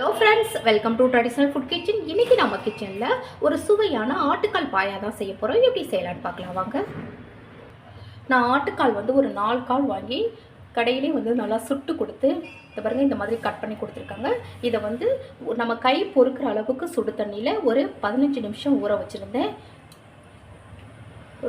Hello friends welcome to traditional food kitchen இன்றைக்கி நம்ம கிச்சனில் ஒரு சுவையான ஆட்டுக்கால் பாயா தான் செய்ய போகிறோம் எப்படி செய்யலான்னு பார்க்கலாம் வாங்க. நான் ஆட்டுக்கால் வந்து ஒரு நாலு கால் வாங்கி கடையிலே வந்து நல்லா சுட்டு கொடுத்து இந்த பாருங்கள் இந்த மாதிரி கட் பண்ணி கொடுத்துருக்காங்க. இதை வந்து நம்ம கை பொறுக்கிற அளவுக்கு சுடு தண்ணியில் ஒரு பதினஞ்சு நிமிஷம் ஊற வச்சுருந்தேன்.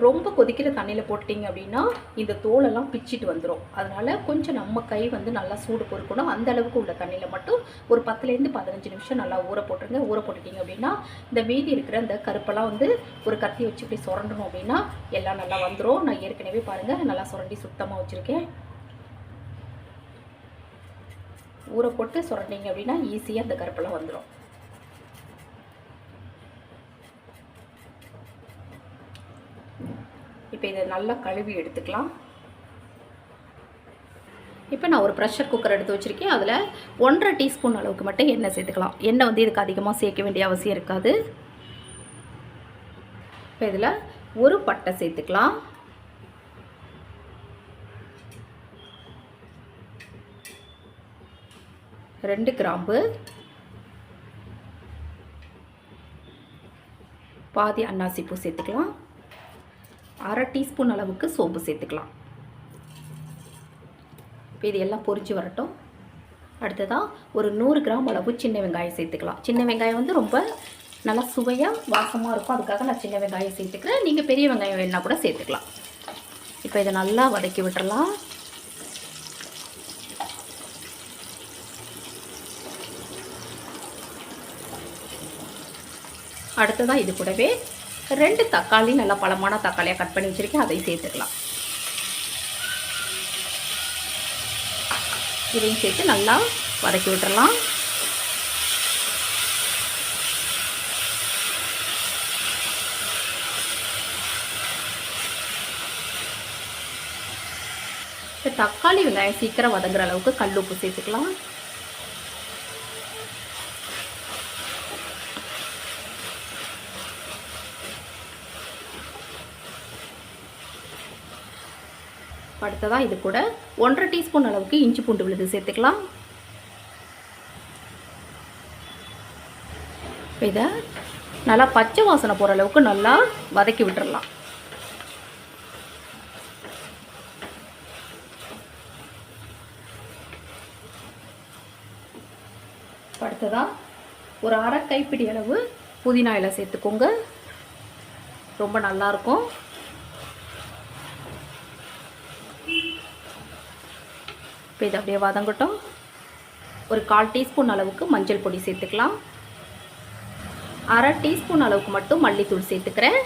ரொம்ப கொதிக்கிற தண்ணியில் போட்டிங்க அப்படின்னா இந்த தோலெல்லாம் பிச்சிட்டு வந்துடும் அதனால் கொஞ்சம் நம்ம கை வந்து நல்லா சூடு பொறுக்கணும். அந்த அளவுக்கு உள்ள தண்ணியில் மட்டும் ஒரு பத்துலேருந்து பதினஞ்சு நிமிஷம் நல்லா ஊற போட்டுருங்க. ஊற போட்டுட்டிங்க அப்படின்னா இந்த மீதி இருக்கிற அந்த கருப்பெல்லாம் வந்து ஒரு கத்தி வச்சு இப்படி சுரண்டணும் அப்படின்னா எல்லாம் நல்லா வந்துடும் நான் ஏற்கனவே பாருங்கள் நல்லா சுரண்டி சுத்தமாக வச்சுருக்கேன். ஊற போட்டு சுரண்டிங்க அப்படின்னா ஈஸியாக அந்த கருப்பெல்லாம் வந்துடும் இப்போ இதை நல்லா கழுவி எடுத்துக்கலாம். இப்போ நான் ஒரு ப்ரெஷர் குக்கர் எடுத்து வச்சுருக்கேன். அதில் ஒன்றரை டீஸ்பூன் அளவுக்கு மட்டும் எண்ணெய் சேர்த்துக்கலாம். எண்ணெய் வந்து இதுக்கு அதிகமாக சேர்க்க வேண்டிய அவசியம் இருக்காது. இப்போ இதில் ஒரு பட்டை சேர்த்துக்கலாம். ரெண்டு கிராம்பு. பாதி அன்னாசிப்பூ சேர்த்துக்கலாம். அரை டீஸ்பூன் அளவுக்கு சோம்பு சேர்த்துக்கலாம். இப்போ இது எல்லாம் பொரிச்சு வரட்டும். அடுத்ததாக ஒரு நூறு கிராம் அளவு சின்ன வெங்காயம் சேர்த்துக்கலாம். சின்ன வெங்காயம் வந்து ரொம்ப நல்லா சுவையாக வாசமாக இருக்கும். அதுக்காக நான் சின்ன வெங்காயம் சேர்த்துக்கிறேன். நீங்கள் பெரிய வெங்காயம் வேணால் கூட சேர்த்துக்கலாம். இப்போ இதை நல்லா வதக்கி விட்டுறலாம். அடுத்ததாக இது கூடவே ரெண்டு தக்காளி நல்லா பழமான தக்காளியாக கட் பண்ணி வச்சுருக்கேன். அதையும் சேர்த்துக்கலாம். இதையும் சேர்த்து நல்லா வதக்கி விட்டுறலாம். இப்போ தக்காளி வெங்காயம் சீக்கிரம் வதங்குற அளவுக்கு கல் உப்பு சேர்த்துக்கலாம். அடுத்ததாக இது கூட ஒன்றரை டீஸ்பூன் அளவுக்கு இஞ்சி பூண்டு விழுது சேர்த்துக்கலாம். இதை நல்லா பச்சை வாசனை போகிற அளவுக்கு நல்லா வதக்கி விட்டுறலாம். அடுத்ததாக ஒரு அரை கைப்பிடி அளவு புதினா இலை சேர்த்துக்கோங்க. ரொம்ப நல்லாயிருக்கும் இப்போ இது அப்படியே வதங்கட்டும். ஒரு கால் டீஸ்பூன் அளவுக்கு மஞ்சள் பொடி சேர்த்துக்கலாம். அரை டீஸ்பூன் அளவுக்கு மட்டும் மல்லித்தூள் சேர்த்துக்கிறேன்.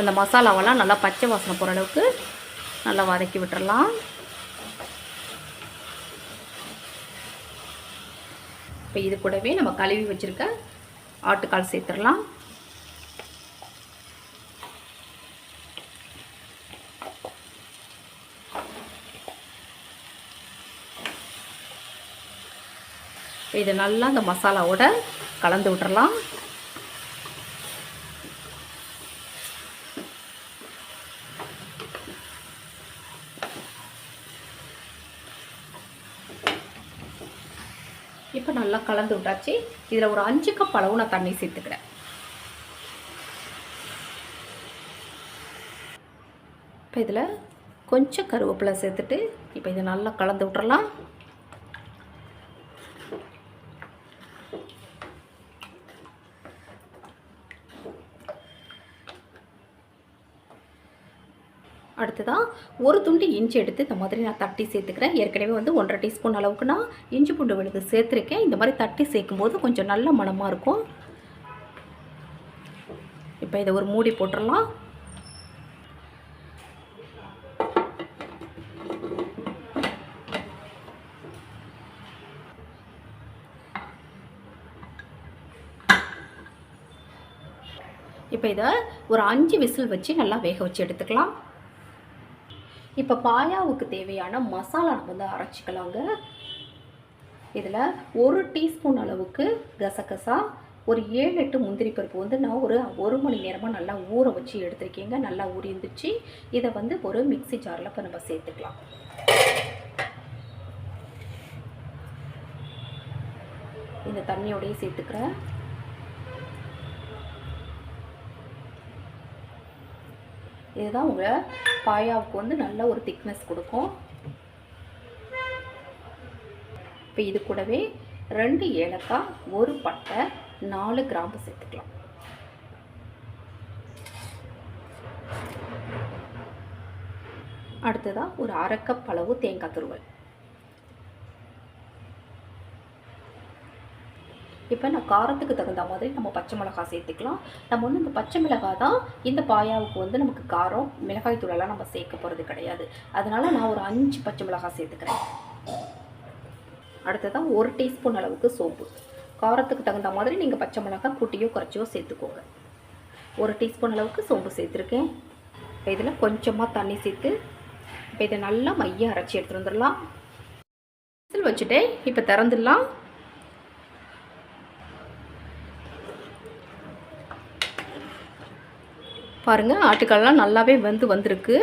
இந்த மசாலாவெல்லாம் நல்லா பச்சை வாசனை போகிற அளவுக்கு நல்லா வதக்கி விட்டுறலாம். இப்போ இது கூடவே நம்ம கழுவி வச்சுருக்க ஆட்டுக்கால் சேர்த்துடலாம். இதை நல்லா அந்த மசாலாவோட கலந்து விட்டுறலாம். இப்போ நல்லா கலந்து விட்டாச்சு. இதில் ஒரு அஞ்சு கப் அளவு நான் தண்ணி சேர்த்துக்கிறேன். இப்போ இதில் கொஞ்சம் கருவேப்பிலை சேர்த்துட்டு இப்போ இதை நல்லா கலந்து விட்டுறலாம். அடுத்ததாக ஒரு துண்டு இஞ்சி எடுத்து இந்த மாதிரி நான் தட்டி சேர்த்துக்கிறேன். ஏற்கனவே வந்து ஒன்றரை டீஸ்பூன் அளவுக்கு நான் இஞ்சி பூண்டு விழுது சேர்த்துருக்கேன். இந்த மாதிரி தட்டி சேர்க்கும்போது கொஞ்சம் நல்ல மணமாக இருக்கும். இப்போ இதை ஒரு மூடி போட்டுடலாம் இப்போ இதை ஒரு அஞ்சு விசில் வச்சு நல்லா வேக வச்சு எடுத்துக்கலாம். இப்போ பாயாவுக்கு தேவையான மசாலா நம்ம வந்து அரைச்சிக்கலாங்க. இதில் ஒரு டீஸ்பூன் அளவுக்கு கசகசா ஒரு ஏழு எட்டு முந்திரி பருப்பு வந்து நான் ஒரு ஒரு மணி நேரமாக நல்லா ஊற வச்சு எடுத்திருக்கேங்க. நல்லா ஊறிந்துச்சு இதை வந்து ஒரு மிக்சி ஜாரில் இப்போ நம்ம சேர்த்துக்கலாம். இந்த தண்ணியோடையே சேர்த்துக்கிறேன். இதுதான் உங்கள் பாயாவுக்கு வந்து நல்ல ஒரு திக்னஸ் கொடுக்கும். இப்போ இது கூடவே ரெண்டு ஏலக்காய் ஒரு பட்டை நாலு கிராம்பு சேர்த்துக்கலாம். அடுத்ததாக ஒரு அரைக்கப்பளவு அளவு தேங்காய் துருவல். இப்போ நான் காரத்துக்கு தகுந்த மாதிரி நம்ம பச்சை மிளகாய் சேர்த்துக்கலாம். நம்ம வந்து இந்த பச்சை மிளகாய் தான் இந்த பாயாவுக்கு வந்து நமக்கு காரம் மிளகாய் தூளெல்லாம் நம்ம சேர்க்க போகிறது கிடையாது. அதனால் நான் ஒரு அஞ்சு பச்சை மிளகாய் சேர்த்துக்கிறேன். அடுத்ததாக ஒரு டீஸ்பூன் அளவுக்கு சோம்பு. காரத்துக்கு தகுந்த மாதிரி நீங்கள் பச்சை மிளகாய் கூட்டியோ குறைச்சியோ சேர்த்துக்கோங்க. ஒரு டீஸ்பூன் அளவுக்கு சோம்பு சேர்த்துருக்கேன். இப்போ இதில் கொஞ்சமாக தண்ணி சேர்த்து இப்போ இதை நல்லா மையம் அரைச்சி எடுத்துகிட்டு வந்துடலாம். விசில் இப்போ திறந்துடலாம். பாருங்கள் ஆட்டுக்கல்லாம் நல்லாவே வந்து வந்திருக்கு.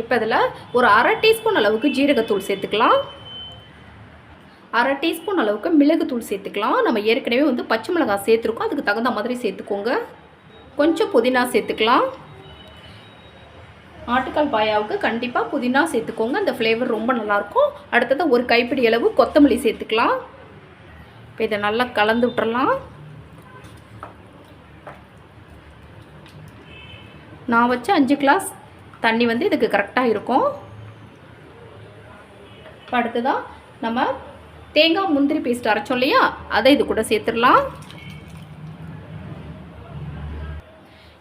இப்போ இதில் ஒரு அரை டீஸ்பூன் அளவுக்கு ஜீரகத்தூள் சேர்த்துக்கலாம். அரை டீஸ்பூன் அளவுக்கு மிளகுத்தூள் சேர்த்துக்கலாம். நம்ம ஏற்கனவே வந்து பச்சை மிளகாய் சேர்த்துருக்கோம். அதுக்கு தகுந்த மாதிரி சேர்த்துக்கோங்க. கொஞ்சம் புதினா சேர்த்துக்கலாம். ஆட்டுக்கால் பாயாவுக்கு கண்டிப்பாக புதினா சேர்த்துக்கோங்க. அந்த ஃப்ளேவர் ரொம்ப நல்லாயிருக்கும். அடுத்தது ஒரு கைப்பிடி அளவு கொத்தமல்லி சேர்த்துக்கலாம். இப்போ இதை நல்லா கலந்து விட்டுறலாம். நான் வச்ச அஞ்சு கிளாஸ் தண்ணி வந்து இதுக்கு கரெக்டாக இருக்கும். இப்போ நம்ம தேங்காய் முந்திரி பேஸ்ட் அரைச்சோம் இல்லையா? அதை இது கூட சேர்த்துடலாம்.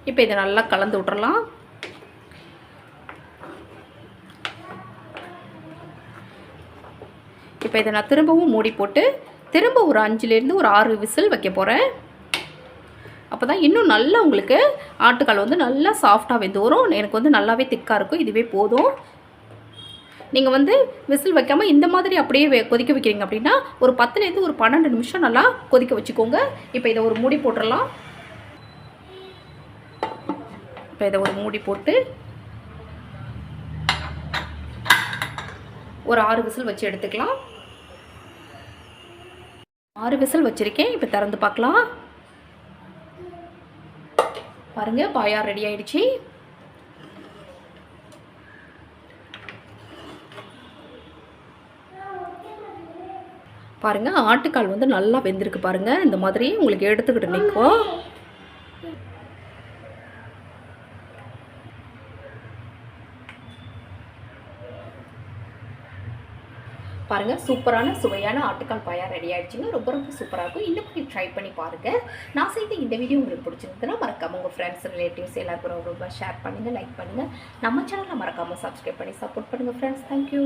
இப்போ இதை நல்லா கலந்து விட்றலாம் இப்போ இதை நான் திரும்பவும் மூடி போட்டு திரும்ப ஒரு அஞ்சுலேருந்து ஒரு ஆறு விசில் வைக்க போகிறேன் அப்போ தான் இன்னும் நல்லா உங்களுக்கு ஆட்டுக்கால் வந்து நல்லா சாஃப்டாக வெந்து வரும் எனக்கு வந்து நல்லாவே திக்காக இருக்கும். இதுவே போதும். நீங்கள் வந்து விசில் வைக்காமல் இந்த மாதிரி அப்படியே கொதிக்க வைக்கிறீங்க அப்படின்னா ஒரு பத்துலேருந்து ஒரு பன்னெண்டு நிமிஷம் நல்லா கொதிக்க வச்சுக்கோங்க. இப்போ இதை ஒரு மூடி போட்டுடலாம் இப்போ இதை ஒரு மூடி போட்டு ஒரு ஆறு விசில் வச்சு எடுத்துக்கலாம். ஆறு விசில் வச்சுருக்கேன். இப்போ திறந்து பார்க்கலாம். பாருங்க பாயா ரெடி ஆயிடுச்சு. பாருங்க ஆட்டுக்கால் வந்து நல்லா வெந்திருக்கு பாருங்க. இந்த மாதிரி உங்களுக்கு எடுத்துக்கிட்டு நிற்கும் பாருங்கள் சூப்பரான சுவையான ஆட்டுக்கால் பாயா ரெடி ஆகிடுச்சிங்க ரொம்ப ரொம்ப சூப்பராக இருக்கும். இந்த மாதிரி ட்ரை பண்ணி பாருங்கள் நான் செய்த இந்த வீடியோ உங்களுக்கு பிடிச்சிருந்ததுன்னா மறக்காம உங்கள் ஃப்ரெண்ட்ஸ் ரிலேட்டிவ்ஸ் எல்லாருக்கும் ரொம்ப ரொம்ப ஷேர் பண்ணுங்கள் லைக் பண்ணுங்கள் நம்ம சேனலை மறக்காமல் சப்ஸ்கிரைப் பண்ணி சப்போர்ட் பண்ணுங்கள் ஃப்ரெண்ட்ஸ் தேங்க்யூ